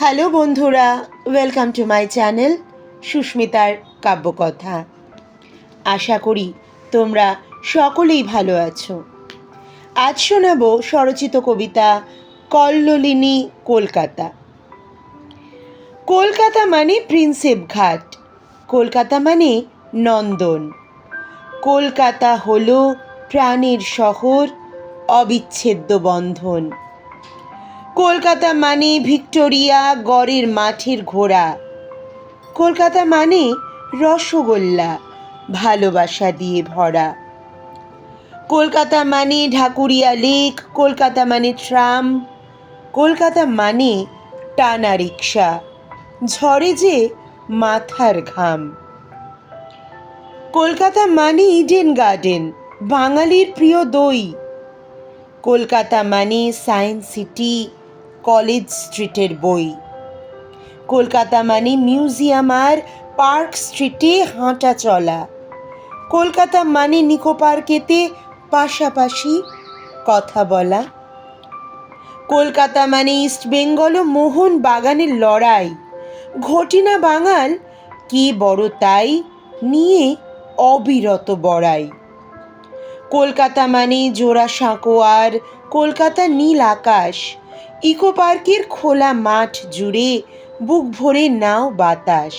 Hello বন্ধুরা welcome to my channel সুস্মিতার কাব্যকথা। আশা করি তোমরা সকলেই ভালো আছো। আজ শোনাব স্বরচিত কবিতা কল্লোলিনী, কলকাতা। কলকাতা মানে প্রিন্সেপ ঘাট, কলকাতা মানে নন্দন। কলকাতা হলো প্রাণের শহর, অবিচ্ছেদ্য বন্ধন। কলকাতা মানে ভিক্টোরিয়া গড়ের মাঠের ঘোড়া। কলকাতা মানে রসগোল্লা, ভালোবাসা দিয়ে ভরা। কলকাতা মানে ঢাকুরিয়া লেক, কলকাতা মানে ট্রাম, কলকাতা মানে টানা রিক্সা, ঝড়ে যে মাথার ঘাম। কলকাতা মানে ইডেন গার্ডেন, বাঙালির প্রিয় দই। কলকাতা মানে সায়েন্স সিটি কলেজ স্ট্রিটের বই। কলকাতা মানে মিউজিয়াম আর পার্ক স্ট্রিটে হাঁটা চলা। কলকাতা মানে নিকো পার্কেতে পাশাপাশি কথা বলা। কলকাতা মানে ইস্ট বেঙ্গল ও মোহন বাগানের লড়াই। ঘটিনা বাঙাল কে বড় তাই নিয়ে অবিরত বড়াই। কলকাতা মানে জোড়া সাঁকো আর কলকাতা নীল আকাশ। ইকো পার্কের খোলা মাঠ জুড়ে বুক ভরে নাও বাতাস।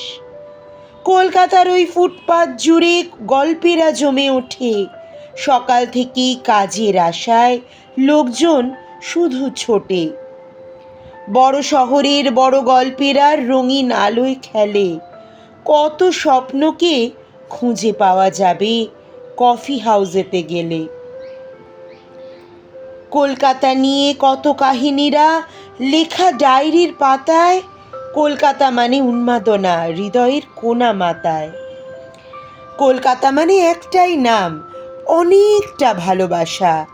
কলকাতার ওই ফুটপাত জুড়ে গল্পেরা জমে ওঠে। সকাল থেকেই কাজের আশায় লোকজন শুধু ছোটে। বড় শহরের বড় গল্পেরা রঙিন আলোয় খেলে। কত স্বপ্নকে খুঁজে পাওয়া যাবে কফি হাউসেতে গেলে। কলকাতা নিয়ে কত কাহিনীরা? লেখা ডায়েরির পাতায়? কলকাতা মানে উন্মাদনা, হৃদয়ের কোনা মাতায়। কলকাতা মানে একটাই নাম, অনেকটা ভালোবাসা।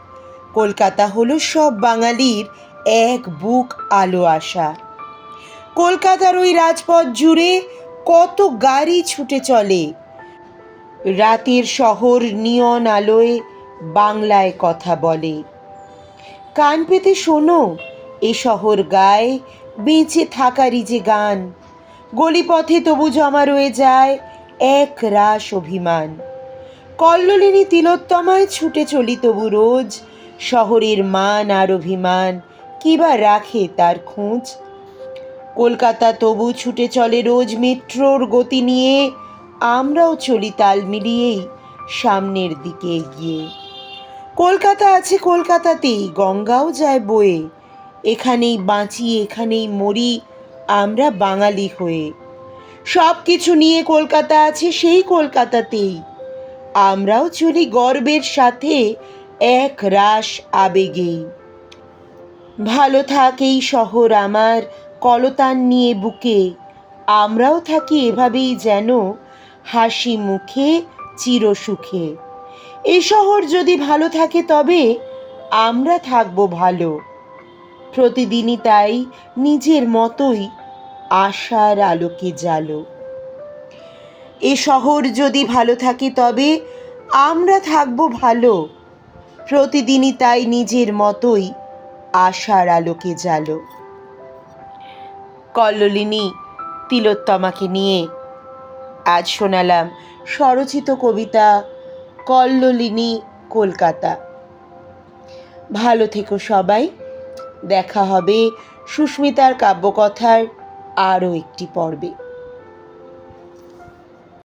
কলকাতা হলো সব বাঙালির এক বুক আলো আশা। কলকাতার ওই রাজপথ জুড়ে কত গাড়ি ছুটে চলে। রাতের শহর নিয়ন আলোয় বাংলায় কথা বলে। কান পেতে শোনো, এ শহর গায়ে বেঁচে থাকারই যে গান। গলিপথে তবু জমা রয়ে যায় এক রাস অভিমান। কল্লোলিনী তিলোত্তমায় ছুটে চলি তবু রোজ, শহরের মান আর অভিমান কিবা রাখে তার খোঁজ? কলকাতা তবু ছুটে চলে রোজ মেট্রোর গতি নিয়ে, আমরাও চলি তাল মিলিয়েই সামনের দিকে এগিয়ে। কলকাতা আছে কলকাতাতেই, গঙ্গাও যায় বয়ে। এখানেই বাঁচি, এখানেই মরি, আমরা বাঙালি হয়ে। সব কিছু নিয়ে কলকাতা আছে সেই কলকাতাতেই। আমরাও চলি গর্বের সাথে এক রাস আবেগেই। ভালো থাক এই শহর আমার কলতান নিয়ে বুকে। আমরাও থাকি এভাবেই যেন হাসি মুখে, চিরসুখে। এ শহর যদি ভালো থাকে তবে আমরা থাকব ভালো। প্রতিদিনই তাই নিজের মতোই আশার আলোকে জালো। এ শহর যদি ভালো থাকে তবে আমরা থাকব ভালো। প্রতিদিনই তাই নিজের মতোই আশার আলোকে জালো। কল্লোলিনী তিলোত্তমাকে নিয়ে আজ শোনালাম স্বরচিত কবিতা কল্লোলিনী কলকাতা। ভালো থেকো সবাই। দেখা হবে সুস্মিতার কাব্যকথার আরও একটি পর্বে।